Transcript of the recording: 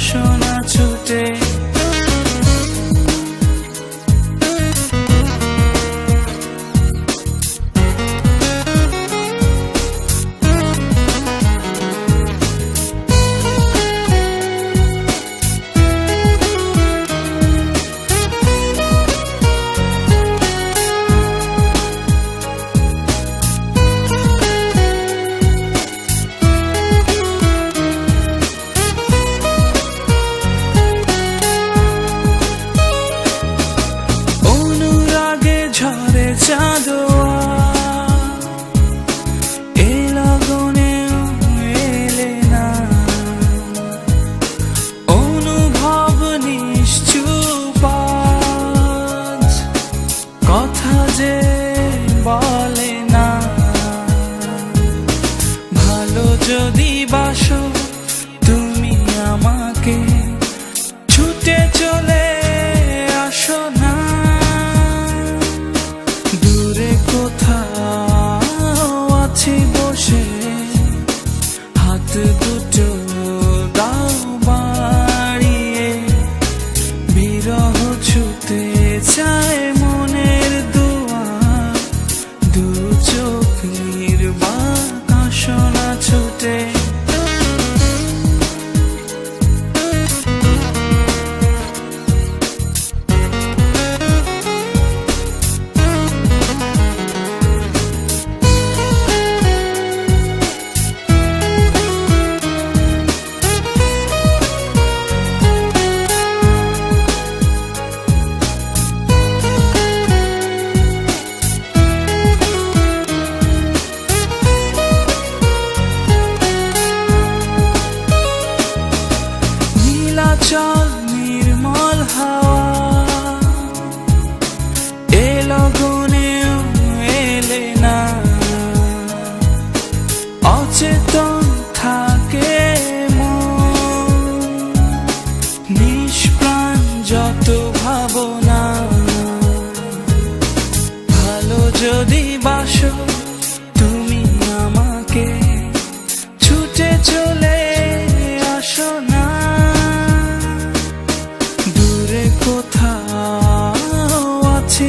বাসনা ছুটে বাসো তুমি আমাকে ছুটে চলে সচেতন থাকে নিষ্প্রাণ যত ভাবনা, ভালো যদি বাসো, তুমি আমাকে ছুটে চলে আসো না। দূরে কোথাও আছি